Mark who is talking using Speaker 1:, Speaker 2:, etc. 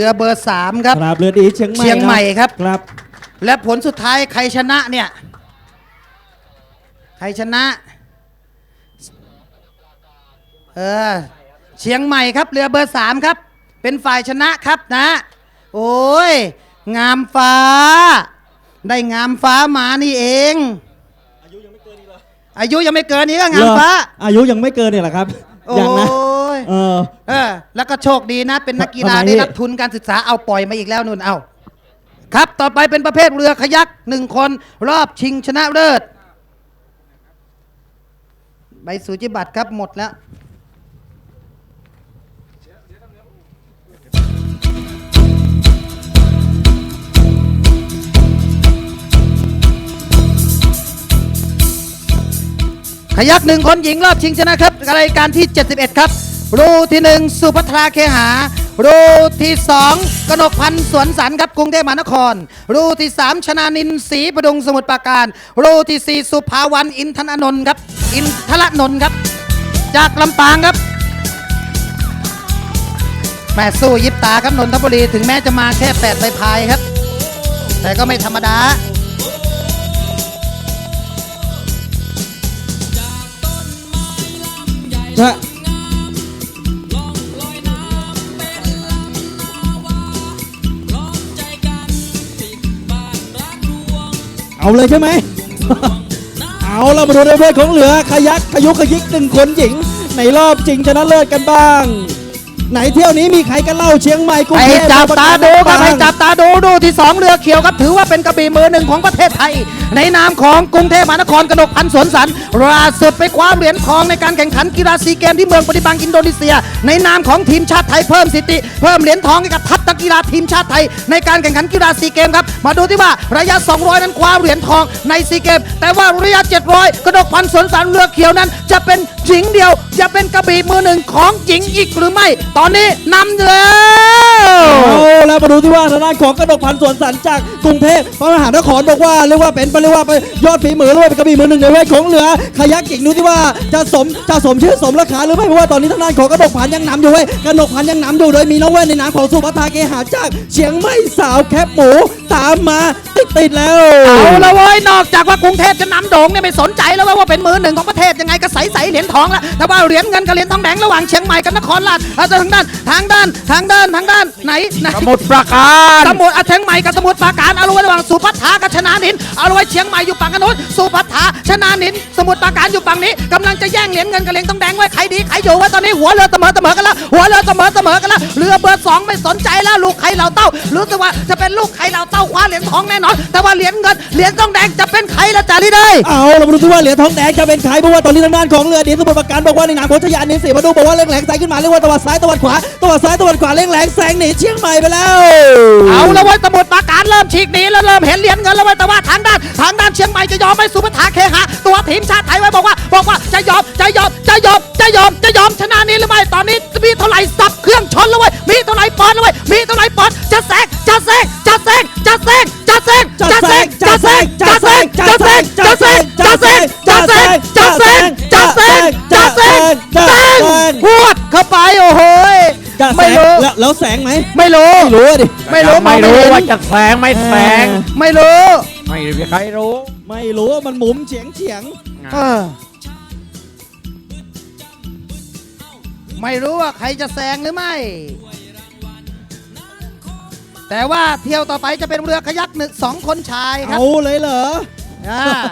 Speaker 1: รือเบอร์สามครับ
Speaker 2: ครับเรือดีเชียงใหม่
Speaker 1: เชียงใหม่ครับ
Speaker 2: ครับ
Speaker 1: และผลสุดท้ายใครชนะเนี่ย ใครชนะ เออ เชียงใหม่ครับ เรือเบอร์สามครับ เป็นฝ่ายชนะครับนะ โอ้ย งามฟ้า ได้งามฟ้ามานี่เอง อายุยังไม่เกินนี้ก็งามฟ้า
Speaker 2: อายุยังไม่เกินเนี่ยแหละครับ
Speaker 1: โอ้
Speaker 2: ยังนะ
Speaker 1: ย
Speaker 2: เออ
Speaker 1: เออ แล้วก็โชคดีนะ เป็นนักกีฬา
Speaker 2: ทำไม
Speaker 1: ได้รับทุนการศึกษาเอาปล่อยมาอีกแล้วนุ่นเอาครับ ต่อไปเป็นประเภทเรือขยักหนึ่งคน รอบชิงชนะเลิศใบสุจิบัตรครับหมดแล้ว ขยักหนึ่งคนหญิงรอบชิงชนะครับรายการที่ 71 ครับ รูที่หนึ่งสุภัทราเคหา รูที่สองกนกพันธ์สวนสันครับกรุงเทพมหานคร รูที่สามชนานินศรีประดุงสมุทรปราการ รูที่สี่สุภาวันอินทนนนท์ครับ อินทรนนท์ครับ จากลำปางครับแม่สู้ยิบตาครับนนทบุรีถึงแม้จะมาแค่แปดใบพายครับ แต่ก็ไม่ธรรมดา
Speaker 2: ใช่ เอาเลยใช่ไหม เอาเรามาดูในเพศของเหลือขยักขยุกขยิกหนึ่งคนหญิง ในรอบจริงชนะเลิศกันบ้าง ไหนเที่ยวนี้มีใครกันเล่าเชียงใหม่กรุง
Speaker 1: ให้
Speaker 2: เทพ
Speaker 1: จับตาดูครับ
Speaker 2: บ้าง
Speaker 1: ให้จับตาดูดูที่สองเรือเขียวครับถือว่าเป็นกระบี่มือหนึ่งของประเทศไทย ในนามของกรุงเทพมหานครกนกพันธ์สวนสันล่าสุดไปคว้าเหรียญทองในการแข่งขันกีฬาซีเกมที่เมืองปฏิบังอินโดนีเซีย ในนามของทีมชาติไทยเพิ่มสิทธิเพิ่มเหรียญทองให้กับทัพนักกีฬาทีมชาติไทย ในการแข่งขันกีฬาซีเกมครับมาดูที่ว่าระยะ 200 นั้นคว้าเหรียญทองในซีเกมแต่ว่าระยะ 700กนกพันธ์สวนสันเรือเขียวนั้นจะเป็นหญิงเดียวจะเป็นกระบี่มือหนึ่งของหญิงอีกหรือไม่ ตอนนี้นำแล้ว
Speaker 2: เอาแล้วมาดูที่ว่าทางด้านของกระดกพันธ์สวนสันจากกรุงเทพมหานครบอกว่าเรียกว่าเป็นเรียกว่าไปยอดฝีมือหรือว่าเป็นกระบี่มือหนึ่งในเวทของเหลือขยักกิ่งดูที่ว่าจะสมจะสมชื่อสมราคาหรือไม่เพราะว่าตอนนี้ทางด้านของกระดกพันธ์ยังนำอยู่เว้ยกระดกพันธ์ยังนำอยู่โดยมีน้องเว้นในนามของสุภัทราเกหาจากเชียงใหม่สาวแคบหมู ตามมาติดติดๆแล้ว
Speaker 1: เอาละเว้ยนอกจากว่ากรุงเทพจะนำโด่งเนี่ยไม่สนใจแล้วเว้ยว่าเป็นมือหนึ่งของประเทศยังไงก็ใสใสๆเหรียญทองละแต่ว่าเหรียญเงินกับเหรียญทองแดงระหว่างเชียงใหม่กับนครราชเอาทางด้านทางด้านทางด้านทางด้านไหนไหน
Speaker 3: สมุทรปราการ
Speaker 1: สมุทรอะเชียงใหม่กับสมุทรปราการเอาละไว้ระหว่างสุพัฒนากับชนานินเอาละไว้เชียงใหม่อยู่ฝั่งกันนู้นสุพัฒนาชนานิน สมุทรปราการอยู่ฝั่ งนี้กำลังจะแย่งเหรียญเงินกับเหรียญทองแดงไว้ใครดีใครอยู่ไว้ตอนนี้หัวเรือเสมอเสมอกันแล้วหัวเรือเสมอเสมอกันแล้วเรือเบอร์สองไม่สนใจแล้วลูกใครเหล่าเต้ารู้สึกว่าจะเป็นลูกใครเหล่าเต้าคว้าเหรียญทองแน่นอน แต่ว่าเหรียญเงินเหรียญทองแดงจะเป็นใครละจ่าที่ได้
Speaker 2: เอาเรามาดูที่ว่าเหรียญทองแดงจะเป็นใครเพราะว่าตอนนี้ทางด้านของเรือดีสมุทรปราการบอกว่าในนามของชยานินศรีมาดูบอกว่าเร่งแหลงแซงขึ้นมาเรียกว่าตะวันซ้ายตะวันขวาตะวันซ้ายตะวันขวาเร่งแหลงแซงหนีเชียงใหม่ไปแล้ว
Speaker 1: เอาละเว้ยสมุทรปราการเริ่มฉีกหนีแล้วเริ่มเห็นเหรียญเงินแล้วเว้ยแต่ว่าทางด้านทางด้านเชียงใหม่จะยอมไหมสุภาเคหะตัวทีมชาติไทยไว้บอกว่าบอกว่าจะยอมจะยอมจะยอมจะยอมจะยอมชนะนี้หรือไม่ตอนนี้มีเท่าไหร่สับเครื่องชนแล้วเว้ยมีเท่าไหร่ปอนด์แล้วเว้ยมีเท่าไหร่ปอนด์จะแซงจะแซงจะแซงจะแซงจะแซงจะแซงจะแซงจะแซงจะแซงจะแซงจะแซงจะแซงจะแซงจะแซงจะแซงแซงพวดเข้าไปโอ้โห
Speaker 2: จะแซ
Speaker 1: ไม่
Speaker 2: ง
Speaker 1: รู้
Speaker 2: แล้วแล้วแสงไหม
Speaker 1: ไม่รู้
Speaker 2: ไม่รู้อะดิ
Speaker 1: ไม่รู้
Speaker 3: ไม่รู้
Speaker 1: อง
Speaker 3: ว่า
Speaker 1: เห็น
Speaker 3: จะแสงไม่แสง
Speaker 1: ไม่รู้
Speaker 3: ไม่มีใครรู้
Speaker 2: ไม่รู้ว่ามันหมุนเฉียงเฉียง
Speaker 1: ไม่รู้ว่าใครจะแซงหรือไม่ แต่ว่าเที่ยวต่อไปจะเป็นเรือขยักหนึ่งสองคนชายครับ
Speaker 2: เอาเลยเหรอ
Speaker 1: อ่า